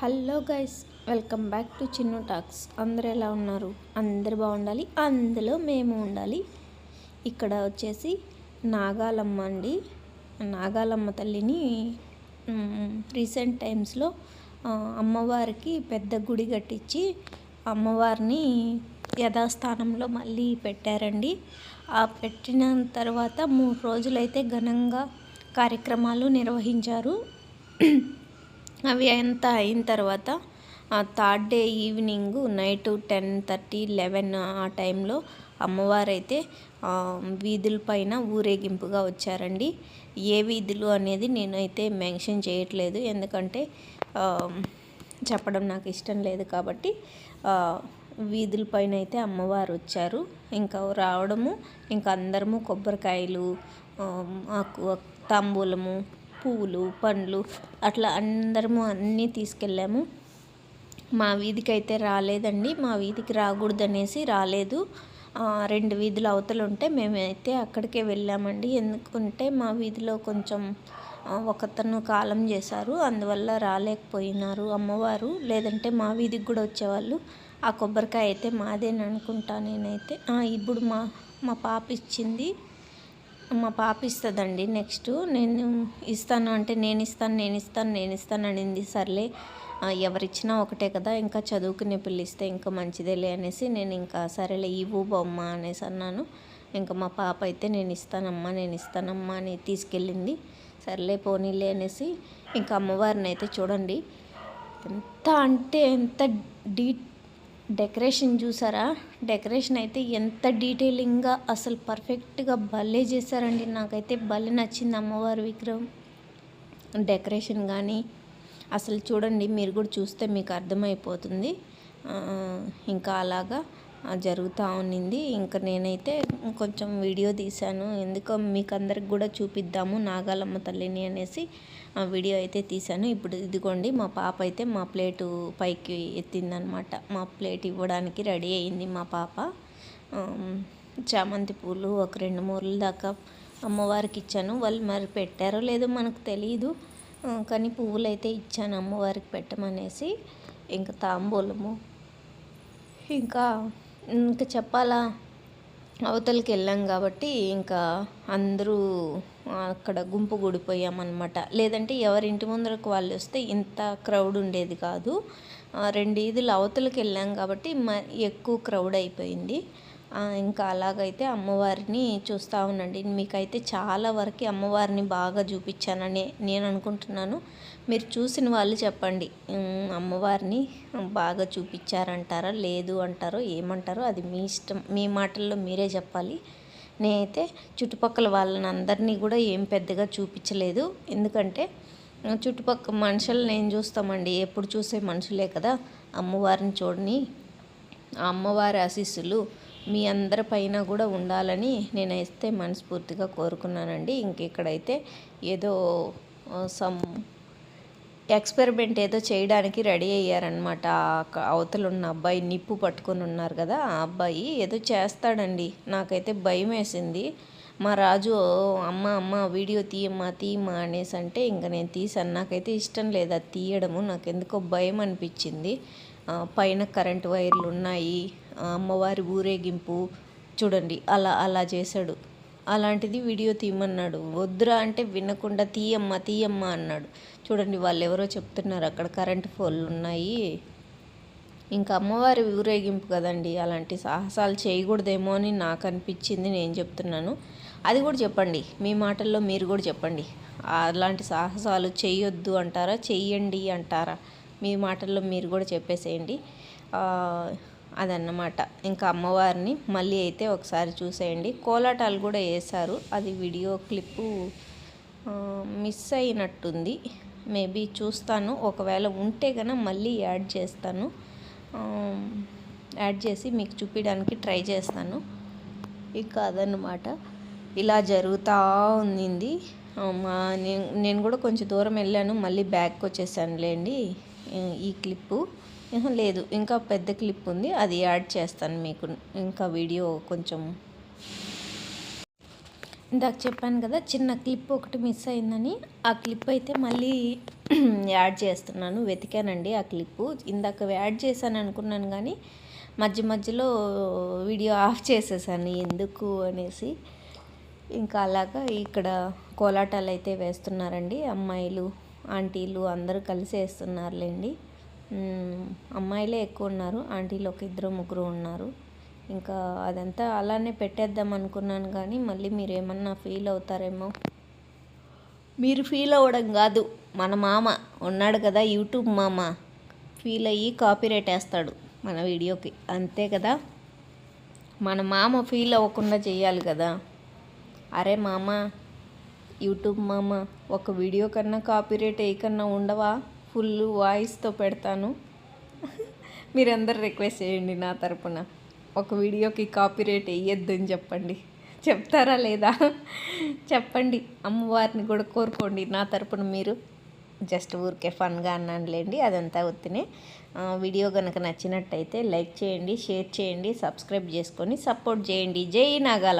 Hello guys welcome back to Chinnu talks. అందరు ఎలా ఉన్నారు? అందరు బాగుండాలి. అందులో మేము ఉండాలి. ఇక్కడ వచ్చేసి నాగాలమ్మ అండి. నాగాలమ్మ తల్లిని రీసెంట్ టైమ్స్లో అమ్మవారికి పెద్ద గుడి కట్టించి అమ్మవారిని యథాస్థానంలో మళ్ళీ పెట్టారండి. ఆ పెట్టిన తర్వాత మూడు రోజులైతే ఘనంగా కార్యక్రమాలు నిర్వహించారు. అవి అంతా అయిన తర్వాత third day evening night ten thirty eleven ఆ టైంలో అమ్మవారు అయితే వీధుల పైన ఊరేగింపుగా వచ్చారండి. ఏ వీధులు అనేది నేనైతే మెన్షన్ చేయట్లేదు. ఎందుకంటే చెప్పడం నాకు ఇష్టం లేదు కాబట్టి వీధుల పైన అయితే అమ్మవారు వచ్చారు. ఇంకా రావడము ఇంకా అందరము కొబ్బరికాయలు ఆకు తాంబూలము పువ్వులు పండ్లు అట్లా అందరము అన్నీ తీసుకెళ్ళాము. మా వీధికి అయితే రాలేదండి. మా వీధికి రాకూడదనేసి రాలేదు. రెండు వీధులు అవతలు ఉంటే మేమైతే అక్కడికే వెళ్ళామండి. ఎందుకంటే మా వీధిలో కొంచెం ఒకతను కాలం చేశారు. అందువల్ల రాలేకపోయినారు అమ్మవారు. లేదంటే మా వీధికి కూడా వచ్చేవాళ్ళు. ఆ కొబ్బరికాయ అయితే మాదేని అనుకుంటా నేనైతే ఇప్పుడు మా మా పాప ఇచ్చింది. మా పాప ఇస్తుందండి. నెక్స్ట్ నేను ఇస్తాను అంటే నేను ఇస్తాను నేను ఇస్తాను నేను ఇస్తాను అనింది. సర్లే ఎవరిచ్చినా ఒకటే కదా ఇంకా చదువుకునే పిల్లిస్తే ఇంకా మంచిదేలే అనేసి నేను ఇంకా సరేలే ఇవ్వు బొమ్మ అనేసి అన్నాను. ఇంకా మా పాప అయితే నేను ఇస్తానమ్మా నేను ఇస్తానమ్మా అని తీసుకెళ్ళింది. సర్లే పోనీలే అనేసి ఇంకా అమ్మవారిని అయితే చూడండి. ఎంత అంటే ఎంత డీ డెకరేషన్ చూసారా? డెకరేషన్ అయితే ఎంత డీటెయిలింగ్గా అసలు పర్ఫెక్ట్గా భలే చేశారండి. నాకైతే భలే నచ్చింది అమ్మవారి విగ్రహం. డెకరేషన్ కానీ అసలు చూడండి మీరు కూడా చూస్తే మీకు అర్థమైపోతుంది. ఇంకా అలాగా జరుగుతూ ఉన్నింది. ఇంకా నేనైతే కొంచెం వీడియో తీశాను. ఎందుకో మీకు అందరికి కూడా చూపిద్దాము నాగాలమ్మ తల్లిని అనేసి ఆ వీడియో అయితే తీశాను. ఇప్పుడు ఇదిగోండి మా పాప అయితే మా ప్లేటు పైకి ఎత్తిందనమాట. మా ప్లేట్ ఇవ్వడానికి రెడీ అయింది మా పాప. చామంతి పూలు ఒక రెండు మూరల దాకా అమ్మవారికి ఇచ్చాను. వాళ్ళు మరి పెట్టారో లేదో మనకు తెలియదు కానీ పువ్వులు అయితే ఇచ్చాను అమ్మవారికి పెట్టమనేసి. ఇంకా తాంబూలము. ఇంకా ఇంకా చెప్పాలా? అవతలకి వెళ్ళాం కాబట్టి ఇంకా అందరూ అక్కడ గుంపు కూడిపోయామన్నమాట. లేదంటే ఎవరి ఇంటి ముందరకు వాళ్ళు వస్తే ఇంత క్రౌడ్ ఉండేది కాదు. రెండు ఈదులు అవతలకి వెళ్ళాం కాబట్టి ఎక్కువ క్రౌడ్ అయిపోయింది. ఇంకా అలాగైతే అమ్మవారిని చూస్తూ ఉండండి. మీకైతే చాలా వరకు అమ్మవారిని బాగా చూపించానని నేను అనుకుంటున్నాను. మీరు చూసిన వాళ్ళు చెప్పండి. అమ్మవారిని బాగా చూపించారంటారా లేదు అంటారో ఏమంటారో అది మీ ఇష్టం. మీ మాటల్లో మీరే చెప్పాలి. నేనైతే చుట్టుపక్కల వాళ్ళని అందరినీ కూడా ఏం పెద్దగా చూపించలేదు. ఎందుకంటే చుట్టుపక్కల మనుషులను నేను చూస్తామండి? ఎప్పుడు చూసే మనుషులే కదా. అమ్మవారిని చూడని ఆ అమ్మవారి ఆశీస్సులు మీ అందరి పైన కూడా ఉండాలని నేనైతే మనస్ఫూర్తిగా కోరుకున్నానండి. ఇంక ఇక్కడైతే ఏదో సమ్ ఎక్స్పెరిమెంట్ ఏదో చేయడానికి రెడీ అయ్యారనమాట అవతల ఉన్న అబ్బాయి నిప్పు పట్టుకొని ఉన్నారు కదా ఆ అబ్బాయి ఏదో చేస్తాడండి. నాకైతే భయం వేసింది మా రాజు అమ్మ అమ్మ వీడియో తీయమ్మా తీయమ్మా అనేసి అంటే ఇంకా నేను తీసాను నాకైతే ఇష్టం లేదు అది తీయడము. నాకు ఎందుకో భయం అనిపించింది. పైన కరెంట్ వైర్లు ఉన్నాయి. అమ్మవారి ఊరేగింపు చూడండి అలా అలా చేశాడు. అలాంటిది వీడియో తీయమన్నాడు. వద్దురా అంటే వినకుండా తీయమ్మ తీయమ్మ అన్నాడు. చూడండి వాళ్ళు ఎవరో చెప్తున్నారు అక్కడ కరెంటు ఫోన్లు ఉన్నాయి. ఇంకా అమ్మవారి ఊరేగింపు కదండి అలాంటి సాహసాలు చేయకూడదేమో అని నాకు అనిపించింది నేను చెప్తున్నాను. అది కూడా చెప్పండి మీ మాటల్లో మీరు కూడా చెప్పండి. అలాంటి సాహసాలు చేయొద్దు అంటారా చెయ్యండి అంటారా? మీ మాటల్లో మీరు కూడా చెప్పేసేయండి. అదన్నమాట. ఇంకా అమ్మవారిని మళ్ళీ అయితే ఒకసారి చూసేయండి. కోలాటాలు కూడా వేశారు. అది వీడియో క్లిప్పు మిస్ అయినట్టుంది. మేబీ చూస్తాను. ఒకవేళ ఉంటే కనుక మళ్ళీ యాడ్ చేస్తాను. యాడ్ చేసి మీకు చూపించడానికి ట్రై చేస్తాను. ఇక అదనమాట ఇలా జరుగుతూ ఉంది మా నేను కూడా కొంచెం దూరం వెళ్ళాను. మళ్ళీ బ్యాక్ వచ్చేసానులేండి ఈ క్లిప్పు. లేదు. ఇంకా పెద్ద క్లిప్ ఉంది. అది యాడ్ చేస్తాను మీకు. ఇంకా వీడియో కొంచెం ఇందాక చెప్పాను కదా చిన్న క్లిప్ ఒకటి మిస్ అయిందని. ఆ క్లిప్ అయితే మళ్ళీ యాడ్ చేస్తున్నాను. వెతికానండి ఆ క్లిప్పు ఇందాక యాడ్ చేశాను అనుకున్నాను కానీ మధ్య మధ్యలో వీడియో ఆఫ్ చేసేసాను. ఎందుకు అనేసి. ఇంకా అలాగా ఇక్కడ కోలాటాలు అయితే వేస్తున్నారండి. అమ్మాయిలు ఆంటీలు అందరూ కలిసి వేస్తున్నారులేండి. అమ్మాయిలే ఎక్కువ ఉన్నారు. ఆంటీలు ఒక ఇద్దరు ముగ్గురు ఉన్నారు. ఇంకా అదంతా అలానే పెట్టేద్దాం అనుకున్నాను కానీ మళ్ళీ మీరు ఏమన్నా ఫీల్ అవుతారేమో. మీరు ఫీల్ అవ్వడం కాదు. మన మామ ఉన్నాడు కదా యూట్యూబ్ మామ. ఫీల్ అయ్యి కాపీరైట్ వేస్తాడు మన వీడియోకి. అంతే కదా? మన మామ ఫీల్ అవ్వకుండా చేయాలి కదా? అరే మామ యూట్యూబ్ మామ ఒక వీడియో కన్నా కాపీరైట్ వేయకన్నా ఉండవా? ఫుల్ వాయిస్తో పెడతాను. మీరందరు రిక్వెస్ట్ చేయండి నా తరపున. ఒక వీడియోకి కాపీరైట్ అని చెప్పండి. చెప్తారా లేదా? చెప్పండి. అమ్మవారిని కూడా కోరుకోండి నా తరపున మీరు. జస్ట్ ఊరికే ఫన్గా అన్నానులేండి అదంతా వత్తినే వీడియో కనుక నచ్చినట్టయితే లైక్ చేయండి షేర్ చేయండి సబ్స్క్రైబ్ చేసుకొని సపోర్ట్ చేయండి. జై నాగాల